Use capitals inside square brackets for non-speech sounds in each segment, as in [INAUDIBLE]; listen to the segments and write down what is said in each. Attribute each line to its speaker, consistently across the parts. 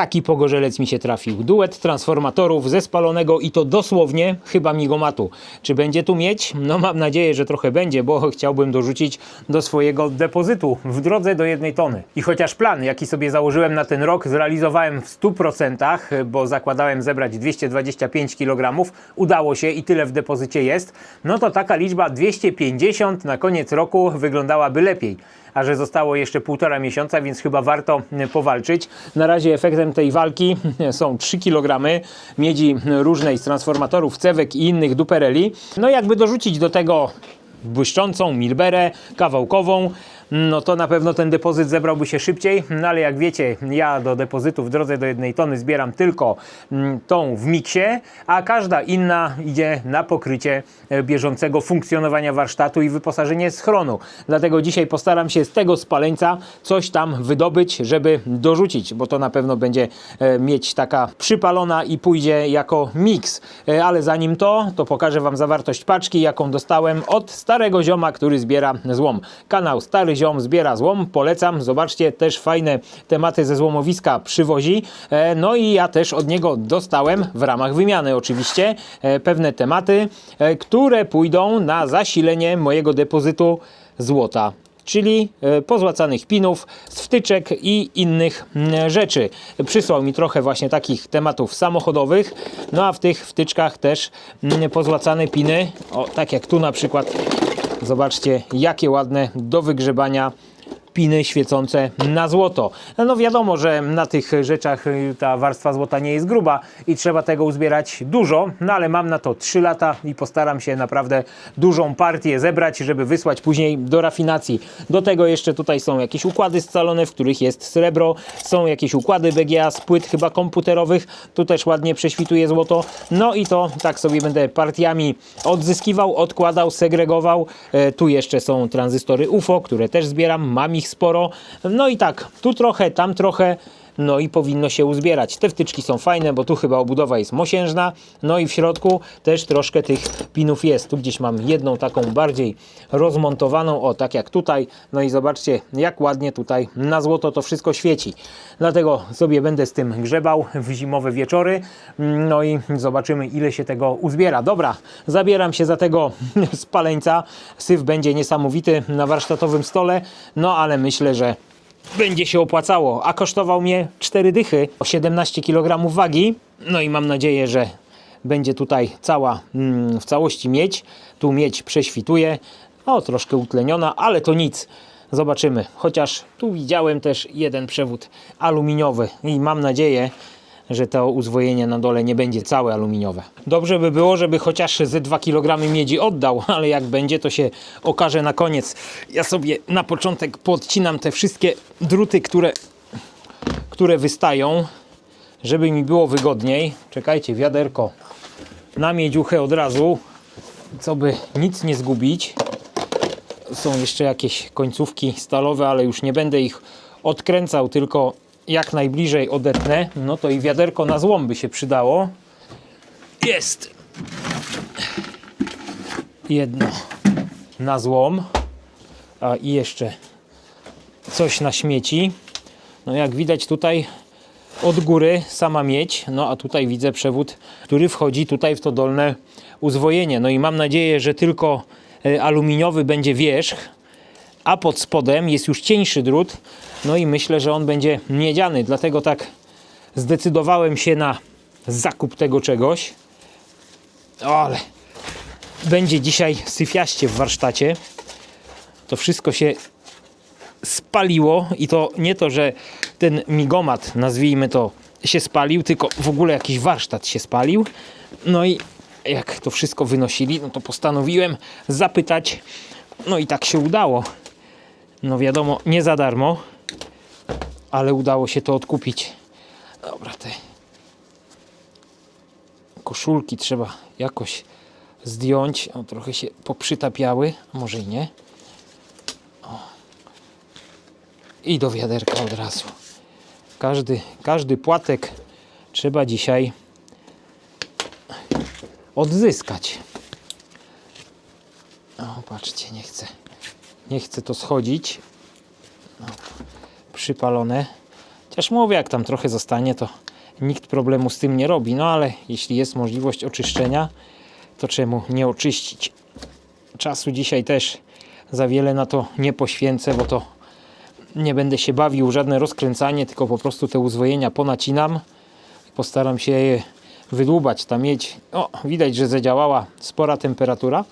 Speaker 1: taki pogorzelec mi się trafił. Duet transformatorów ze spalonego i to dosłownie chyba migomatu. Czy będzie tu mieć? No mam nadzieję, że trochę będzie, bo chciałbym dorzucić do swojego depozytu w drodze do jednej tony. I chociaż plan, jaki sobie założyłem na ten rok, zrealizowałem w 100%, bo zakładałem zebrać 225 kg, udało się i tyle w depozycie jest, no to taka liczba 250 na koniec roku wyglądałaby lepiej. A że zostało jeszcze półtora miesiąca, więc chyba warto y, powalczyć. Na razie efektem tej walki [LAUGHS] są 3 kg miedzi różnej z transformatorów, cewek i innych dupereli. No jakby dorzucić do tego błyszczącą milberę kawałkową, no to na pewno ten depozyt zebrałby się szybciej, no ale jak wiecie, ja do depozytu w drodze do jednej tony zbieram tylko mm, tą w miksie, a każda inna idzie na pokrycie e, bieżącego funkcjonowania warsztatu i wyposażenie schronu. Dlatego dzisiaj postaram się z tego spaleńca coś tam wydobyć, żeby dorzucić, bo to na pewno będzie e, mieć taka przypalona i pójdzie jako miks. E, Ale zanim to, to pokażę Wam zawartość paczki, jaką dostałem od starego zioma, który zbiera złom. Kanał Stary Ziom zbiera złom, polecam. Zobaczcie, też fajne tematy ze złomowiska przywozi. E, No i ja też od niego dostałem, w ramach wymiany oczywiście, e, pewne tematy, e, które pójdą na zasilenie mojego depozytu złota czyli pozłacanych pinów, wtyczek i innych mm, rzeczy. Przysłał mi trochę właśnie takich tematów samochodowych, no a w tych wtyczkach też mm, pozłacane piny, o tak jak tu na przykład, zobaczcie jakie ładne do wygrzebania piny świecące na złoto. No wiadomo, że na tych rzeczach y, ta warstwa złota nie jest gruba i trzeba tego uzbierać dużo, no ale mam na to 3 lata i postaram się naprawdę dużą partię zebrać, żeby wysłać później do rafinacji. Do tego jeszcze tutaj są jakieś układy scalone, w których jest srebro, są jakieś układy BGA z płyt chyba komputerowych, tu też ładnie prześwituje złoto. No i to tak sobie będę partiami odzyskiwał, odkładał, segregował. E, tu jeszcze są tranzystory UFO, które też zbieram, mam ich sporo. No i tak, tu trochę, tam trochę. No i powinno się uzbierać. Te wtyczki są fajne, bo tu chyba obudowa jest mosiężna. No i w środku też troszkę tych pinów jest. Tu gdzieś mam jedną taką bardziej rozmontowaną, o tak jak tutaj. No i zobaczcie, jak ładnie tutaj na złoto to wszystko świeci. Dlatego sobie będę z tym grzebał w zimowe wieczory. No i zobaczymy, ile się tego uzbiera. Dobra, zabieram się za tego [LAUGHS] spaleńca. Syf będzie niesamowity na warsztatowym stole. No ale myślę, że będzie się opłacało, a kosztował mnie 4 dychy, o 17 kg wagi. No i mam nadzieję, że będzie tutaj cała mm, w całości miedź. Tu miedź prześwituje, o troszkę utleniona, ale to nic. Zobaczymy. Chociaż tu widziałem też jeden przewód aluminiowy i mam nadzieję, że to uzwojenie na dole nie będzie całe aluminiowe. Dobrze by było, żeby chociaż ze 2 kg miedzi oddał, ale jak będzie, to się okaże na koniec. Ja sobie na początek podcinam te wszystkie druty, które, które wystają, żeby mi było wygodniej. Czekajcie, wiaderko na miedziuchę od razu, co by nic nie zgubić. Są jeszcze jakieś końcówki stalowe, ale już nie będę ich odkręcał, tylko jak najbliżej odetnę. No to i wiaderko na złom by się przydało. Jest! Jedno na złom, a i jeszcze coś na śmieci. No jak widać tutaj od góry sama miedź, no a tutaj widzę przewód, który wchodzi tutaj w to dolne uzwojenie. No i mam nadzieję, że tylko e, aluminiowy będzie wierzch, a pod spodem jest już cieńszy drut. No i myślę, że on będzie miedziany, dlatego tak zdecydowałem się na zakup tego czegoś. O, ale będzie dzisiaj syfiaście w warsztacie. To wszystko się spaliło i to nie to, że ten migomat, nazwijmy to, się spalił, tylko w ogóle jakiś warsztat się spalił. No i jak to wszystko wynosili, no to postanowiłem zapytać. No i tak się udało. No wiadomo, nie za darmo, ale udało się to odkupić. Dobra, te koszulki trzeba jakoś zdjąć. O, trochę się poprzytapiały, może i nie. i do wiaderka od razu. Każdy, każdy płatek trzeba dzisiaj odzyskać. O, patrzcie, nie chcę, nie chcę to schodzić. No, przypalone. Chociaż mówię, jak tam trochę zostanie, to nikt problemu z tym nie robi. No ale jeśli jest możliwość oczyszczenia, to czemu nie oczyścić? Czasu dzisiaj też za wiele na to nie poświęcę, bo to nie będę się bawił żadne rozkręcanie, tylko po prostu te uzwojenia ponacinam. Postaram się je wydłubać. Ta miedź, o, widać, że zadziałała spora temperatura.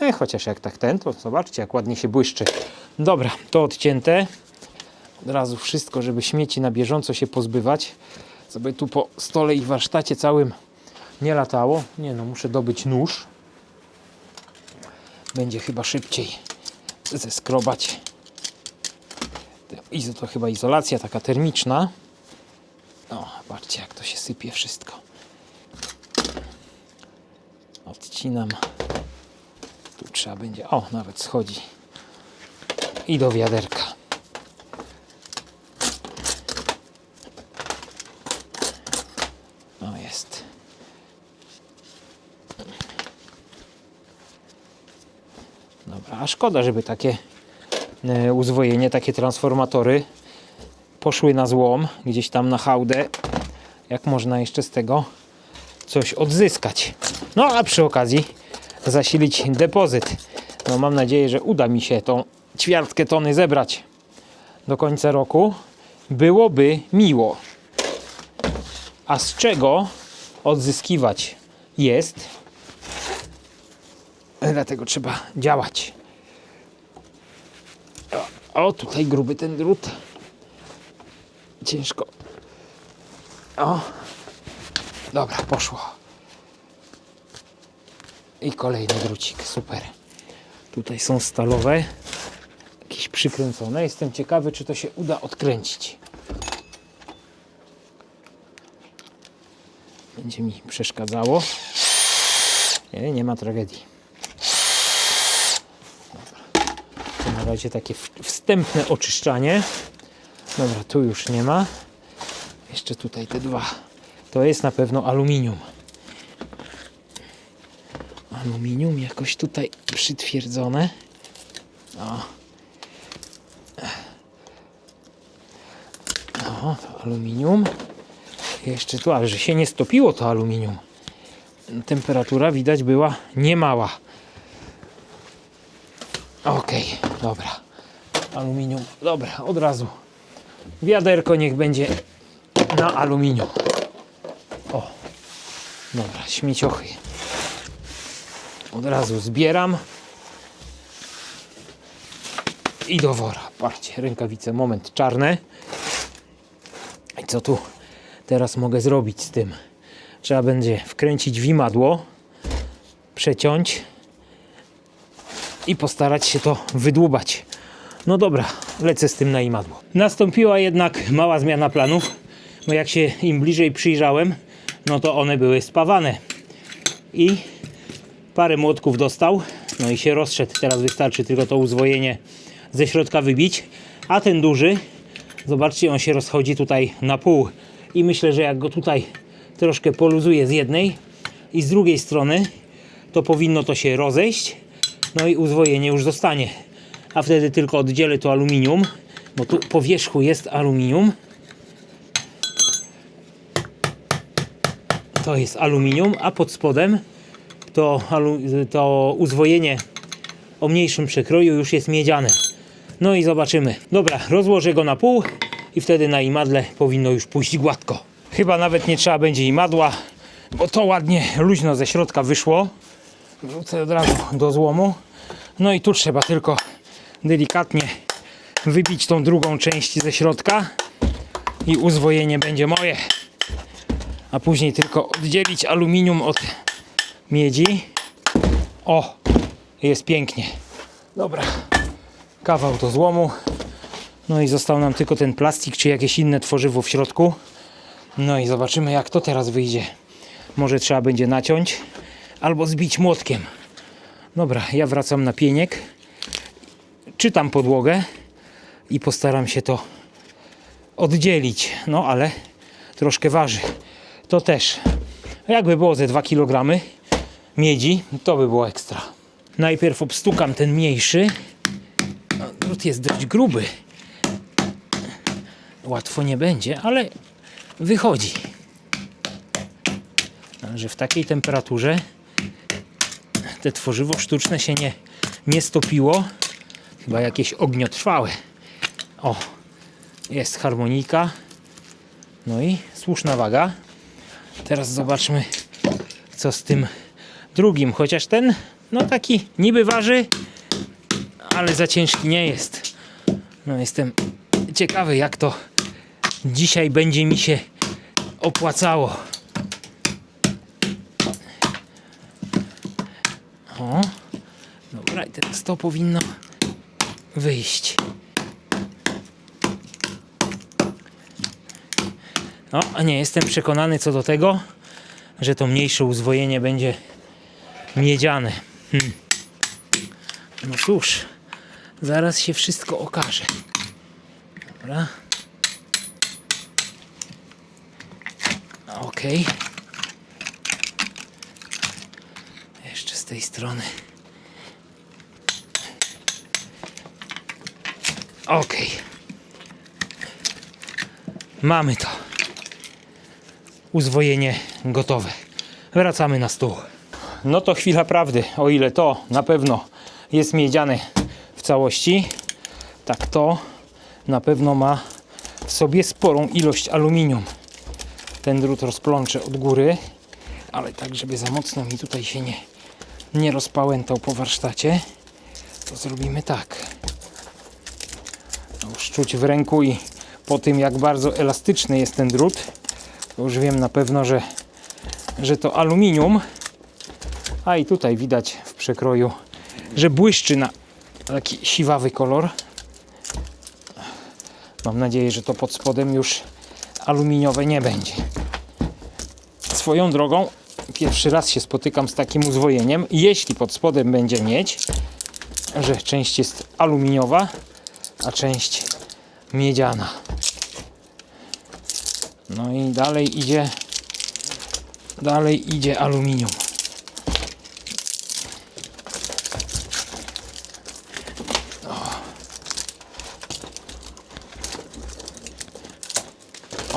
Speaker 1: E, chociaż jak tak ten, to zobaczcie, jak ładnie się błyszczy. Dobra, to odcięte. Od razu wszystko, żeby śmieci na bieżąco się pozbywać. Żeby tu po stole i warsztacie całym nie latało. Nie no, muszę dobyć nóż. Będzie chyba szybciej zeskrobać. Izo to chyba izolacja taka termiczna. O, patrzcie jak to się sypie wszystko. Odcinam. Trzeba będzie. O, nawet schodzi. I do wiaderka. No jest. Dobra, a szkoda, żeby takie e, uzwojenie, takie transformatory poszły na złom, gdzieś tam na hałdę. Jak można jeszcze z tego coś odzyskać. No a przy okazji zasilić depozyt. No mam nadzieję, że uda mi się tą ćwiartkę tony zebrać do końca roku. Byłoby miło. A z czego odzyskiwać jest? Dlatego trzeba działać. O, tutaj gruby ten drut. Ciężko. O. Dobra, poszło. I kolejny drucik, super. Tutaj są stalowe, jakieś przykręcone. Jestem ciekawy, czy to się uda odkręcić. Będzie mi przeszkadzało. Nie, nie ma tragedii. Dobra. To na razie takie wstępne oczyszczanie. Dobra, tu już nie ma. Jeszcze tutaj te dwa. To jest na pewno aluminium. Aluminium jakoś tutaj przytwierdzone. O. O, to aluminium. Jeszcze tu, ale że się nie stopiło to aluminium. Temperatura widać była niemała. Okej, dobra. Aluminium. Dobra, od razu. Wiaderko niech będzie na aluminium. O. Dobra, śmieciochy. Od razu zbieram. I do wora. Patrzcie, rękawice, moment, czarne. I co tu teraz mogę zrobić z tym? Trzeba będzie wkręcić w imadło, przeciąć i postarać się to wydłubać. No dobra, lecę z tym na imadło. Nastąpiła jednak mała zmiana planów, bo jak się im bliżej przyjrzałem, no to one były spawane. I parę młotków dostał, no i się rozszedł. Teraz wystarczy tylko to uzwojenie ze środka wybić. A ten duży, zobaczcie, on się rozchodzi tutaj na pół. I myślę, że jak go tutaj troszkę poluzuję z jednej i z drugiej strony, to powinno to się rozejść. No i uzwojenie już zostanie. A wtedy tylko oddzielę to aluminium, bo tu po wierzchu jest aluminium. To jest aluminium, a pod spodem to, to uzwojenie o mniejszym przekroju już jest miedziane. No i zobaczymy. Dobra, rozłożę go na pół i wtedy na imadle powinno już pójść gładko. Chyba nawet nie trzeba będzie imadła, bo to ładnie luźno ze środka wyszło. Wrzucę od razu do złomu. No i tu trzeba tylko delikatnie wybić tą drugą część ze środka i uzwojenie będzie moje. A później tylko oddzielić aluminium od miedzi. O, jest pięknie. Dobra, kawał do złomu. No i został nam tylko ten plastik, czy jakieś inne tworzywo w środku. No i zobaczymy, jak to teraz wyjdzie. Może trzeba będzie naciąć albo zbić młotkiem. Dobra, ja wracam na pieniek. Czytam podłogę i postaram się to oddzielić. No ale troszkę waży. To też. Jakby było ze 2 kg miedzi, to by było ekstra. Najpierw obstukam ten mniejszy. A Drut jest dość gruby. łatwo nie będzie, ale wychodzi. Że w takiej temperaturze te tworzywo sztuczne się nie, nie stopiło. Chyba jakieś ogniotrwałe. O, jest harmonika. No i słuszna waga. Teraz zobaczmy, co z tym drugim. Chociaż ten, no taki niby waży, ale za ciężki nie jest. No jestem ciekawy, jak to dzisiaj będzie mi się opłacało. O, dobra, i teraz to powinno wyjść. No, nie jestem przekonany co do tego, że to mniejsze uzwojenie będzie miedziane. Hmm. No cóż, zaraz się wszystko okaże. Dobra. Okej. Jeszcze z tej strony. Okej. Mamy to. Uzwojenie gotowe. Wracamy na stół. No to chwila prawdy. O ile to na pewno jest miedziane w całości, tak to na pewno ma w sobie sporą ilość aluminium. Ten drut rozplączę od góry, ale tak, żeby za mocno mi tutaj się nie, nie rozpałętał po warsztacie, to zrobimy tak. No Już czuć w ręku i po tym, jak bardzo elastyczny jest ten drut, to już wiem na pewno, że, że to aluminium. A i tutaj widać w przekroju, że błyszczy na taki siwawy kolor. Mam nadzieję, że to pod spodem już aluminiowe nie będzie. Swoją drogą, pierwszy raz się spotykam z takim uzwojeniem. Jeśli pod spodem będzie miedź, że część jest aluminiowa, a część miedziana. No i dalej idzie dalej idzie aluminium.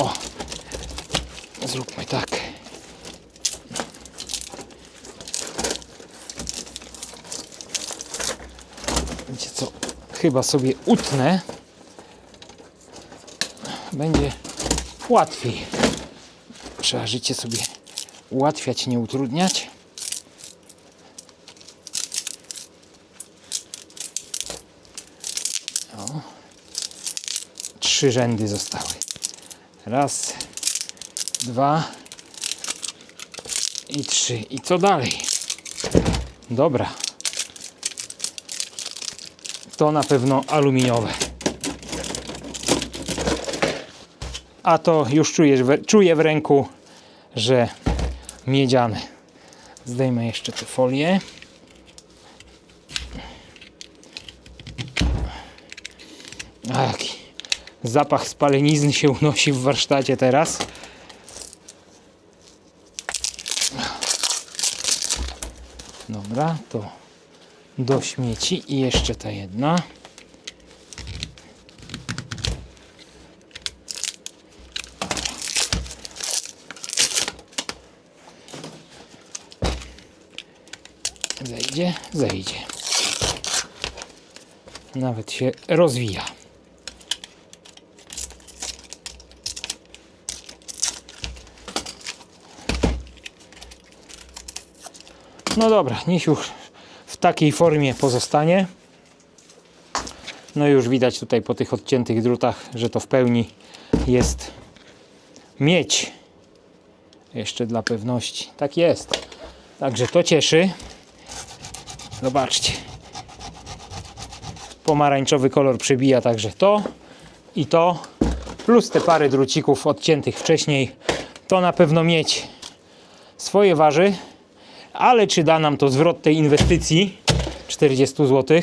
Speaker 1: O, zróbmy tak. Wiecie co? Chyba sobie utnę. Będzie łatwiej. Trzeba życie sobie ułatwiać, nie utrudniać. O. Trzy rzędy zostały. Raz, dwa i trzy. I co dalej? Dobra. To na pewno aluminiowe. A to już czujesz, w- czuję w ręku, że miedziane. Zdejmę jeszcze tę folię. A jaki zapach spalenizny się unosi w warsztacie teraz. Dobra, to do śmieci i jeszcze ta jedna. Zejdzie, zejdzie. Nawet się rozwija. No dobra, niech już w takiej formie pozostanie. No już widać tutaj po tych odciętych drutach, że to w pełni jest miedź. Jeszcze dla pewności. Tak jest. Także to cieszy. Zobaczcie. Pomarańczowy kolor przebija także to i to. Plus te parę drucików odciętych wcześniej. To na pewno mieć swoje waży. Ale czy da nam to zwrot tej inwestycji 40 zł?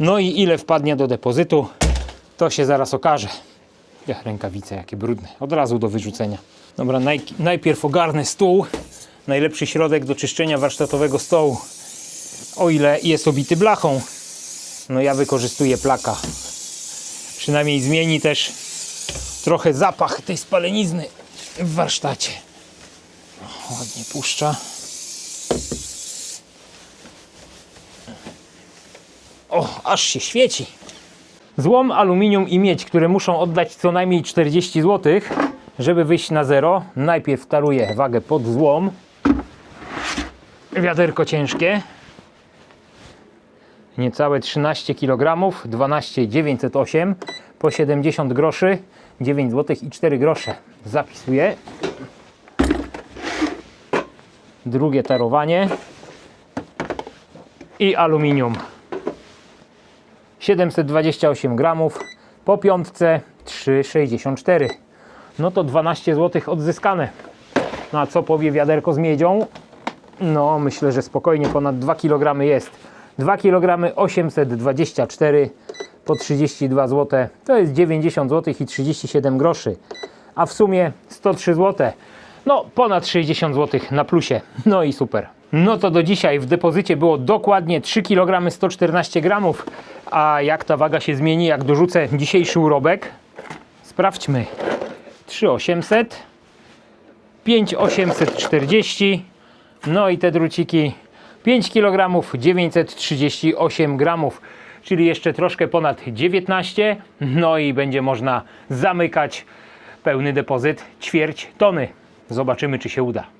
Speaker 1: No i ile wpadnie do depozytu? To się zaraz okaże. Ja, rękawice jakie brudne. Od razu do wyrzucenia. Dobra, naj, najpierw ogarnę stół. Najlepszy środek do czyszczenia warsztatowego stołu. O ile jest obity blachą. No ja wykorzystuję plaka. Przynajmniej zmieni też trochę zapach tej spalenizny w warsztacie. Ładnie puszcza. O, aż się świeci. Złom, aluminium i miedź, które muszą oddać co najmniej 40 zł, żeby wyjść na zero. Najpierw taruję wagę pod złom. Wiaderko ciężkie. Niecałe 13 kg, 12 908 po 70 groszy, 9 zł i 4 grosze. Zapisuję. Drugie tarowanie i aluminium. 728 gramów po piątce 3,64 no to 12 zł odzyskane. No a co powie wiaderko z miedzią? No myślę, że spokojnie ponad 2 kg jest. 2 kg 824 po 32 zł to jest 90 zł i 37 groszy. A w sumie 103 zł no, ponad 60 zł na plusie. No i super. No to do dzisiaj w depozycie było dokładnie 3 kg 114 gramów. A jak ta waga się zmieni, jak dorzucę dzisiejszy urobek? Sprawdźmy. 3800, 5840, no i te druciki 5 kg 938 gramów, czyli jeszcze troszkę ponad 19. No i będzie można zamykać pełny depozyt ćwierć tony. Zobaczymy, czy się uda.